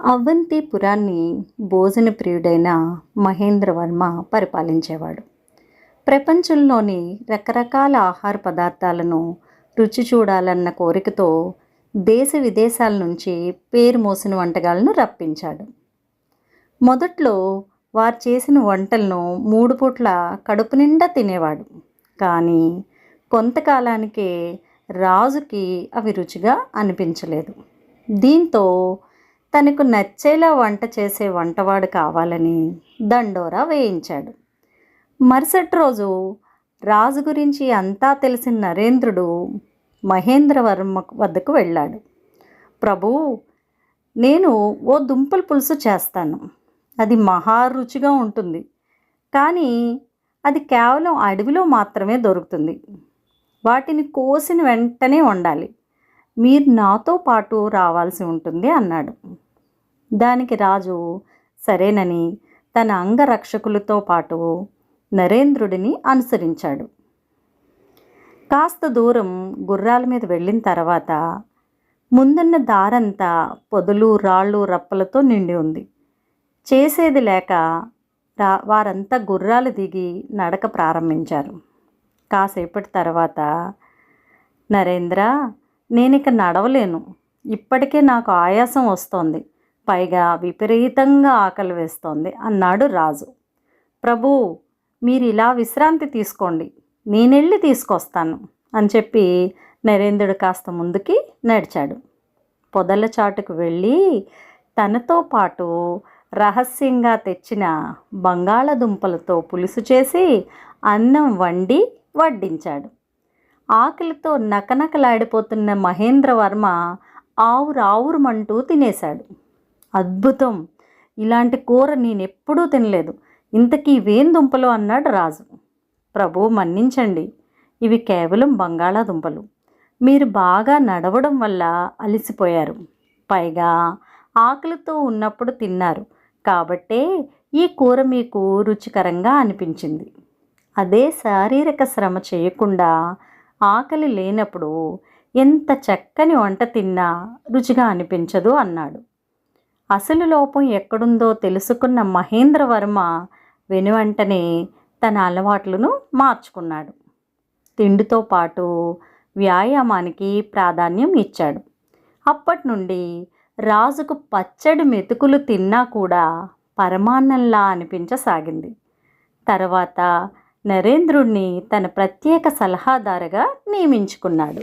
అవంతిపురాన్ని భోజన ప్రియుడైన మహేంద్రవర్మ పరిపాలించేవాడు. ప్రపంచంలోని రకరకాల ఆహార పదార్థాలను రుచి చూడాలన్న కోరికతో దేశ విదేశాల నుంచి పేరు మోసిన వంటకాలను రప్పించాడు. మొదట్లో వారు చేసిన వంటలను మూడు పూట్ల కడుపు నిండా తినేవాడు. కానీ కొంతకాలానికే రాజుకి అవి రుచిగా అనిపించలేదు. దీంతో తనకు నచ్చేలా వంట చేసే వంటవాడు కావాలని దండోరా వేయించాడు. మరుసటి రోజు రాజు గురించి అంతా తెలిసిన నరేంద్రుడు మహేంద్రవర్మ వద్దకు వెళ్ళాడు. ప్రభు నేను ఓ దుంపల పులుసు చేస్తాను. అది మహా రుచిగా ఉంటుంది. కానీ అది కేవలం అడవిలో మాత్రమే దొరుకుతుంది. వాటిని కోసిన వెంటనే వండాలి. మీరు నాతో పాటు రావాల్సి ఉంటుంది అన్నాడు. దానికి రాజు సరేనని తన అంగరక్షకులతో పాటు నరేంద్రుడిని అనుసరించాడు. కాస్త దూరం గుర్రాల మీద వెళ్ళిన తర్వాత ముందున్న దారంతా పొదలు రాళ్ళు రప్పలతో నిండి ఉంది. చేసేది లేక రా వారంతా గుర్రాలు దిగి నడక ప్రారంభించారు. కాసేపటి తర్వాత నరేంద్ర నేను ఇక నడవలేను. ఇప్పటికే నాకు ఆయాసం వస్తోంది. పైగా విపరీతంగా ఆకలి వేస్తోంది అన్నాడు రాజు. ప్రభు మీరు ఇలా విశ్రాంతి తీసుకోండి. నేనెళ్ళి తీసుకొస్తాను అని చెప్పి నరేంద్రుడు కాస్త ముందుకి నడిచాడు. పొదల చాటుకు వెళ్ళి తనతో పాటు రహస్యంగా తెచ్చిన బంగాళదుంపలతో పులుసు చేసి అన్నం వండి వడ్డించాడు. ఆకలితో నకనకలాడిపోతున్న మహేంద్రవర్మ ఆవురావురమంటూ తినేశాడు. అద్భుతం! ఇలాంటి కూర నేనెప్పుడూ తినలేదు. ఇంతకీ ఇవేం దుంపలు? అన్నాడు రాజు. ప్రభు మన్నించండి. ఇవి కేవలం బంగాళాదుంపలు. మీరు బాగా నడవడం వల్ల అలసిపోయారు. పైగా ఆకలితో ఉన్నప్పుడు తిన్నారు. కాబట్టే ఈ కూర మీకు రుచికరంగా అనిపించింది. అదే శారీరక శ్రమ చేయకుండా ఆకలి లేనప్పుడు ఎంత చక్కని వంట తిన్నా రుచిగా అనిపించదు అన్నాడు. అసలు లోపం ఎక్కడుందో తెలుసుకున్న మహేంద్రవర్మ వెనువెంటనే తన అలవాట్లను మార్చుకున్నాడు. తిండితో పాటు వ్యాయామానికి ప్రాధాన్యం ఇచ్చాడు. అప్పటి నుండి రాజుకు పచ్చడి మెతుకులు తిన్నా కూడా పరమాన్నంలా అనిపించసాగింది. తర్వాత నరేంద్రుణ్ణి తన ప్రత్యేక సలహాదారుగా నియమించుకున్నాడు.